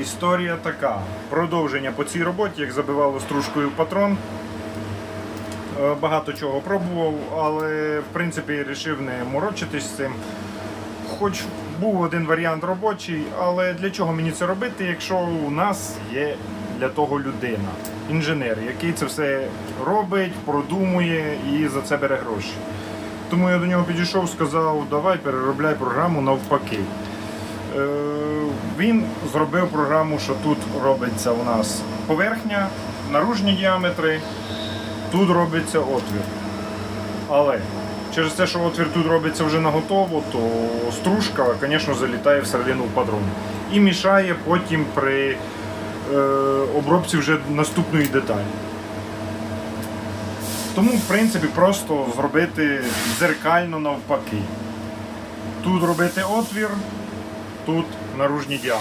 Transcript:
історія така. Продовження по цій роботі, як забивало стружкою патрон. Е, Багато чого пробував, але в принципі вирішив не морочитись з цим. Хоч був один варіант робочий, але для чого мені це робити, якщо у нас є для того людина, інженер, який це все робить, продумує і за це бере гроші. Тому я до нього підійшов, сказав, давай переробляй програму навпаки. Е, Він зробив програму, що тут робиться у нас поверхня, наружні діаметри, тут робиться отвір. Але через те, що отвір тут робиться вже наготово, то стружка, звісно, залітає всередину патрону і мішає потім при е, обробці вже наступної деталі. Тому, в принципі, просто зробити дзеркально навпаки. Тут робити отвір, тут наружні діаметри.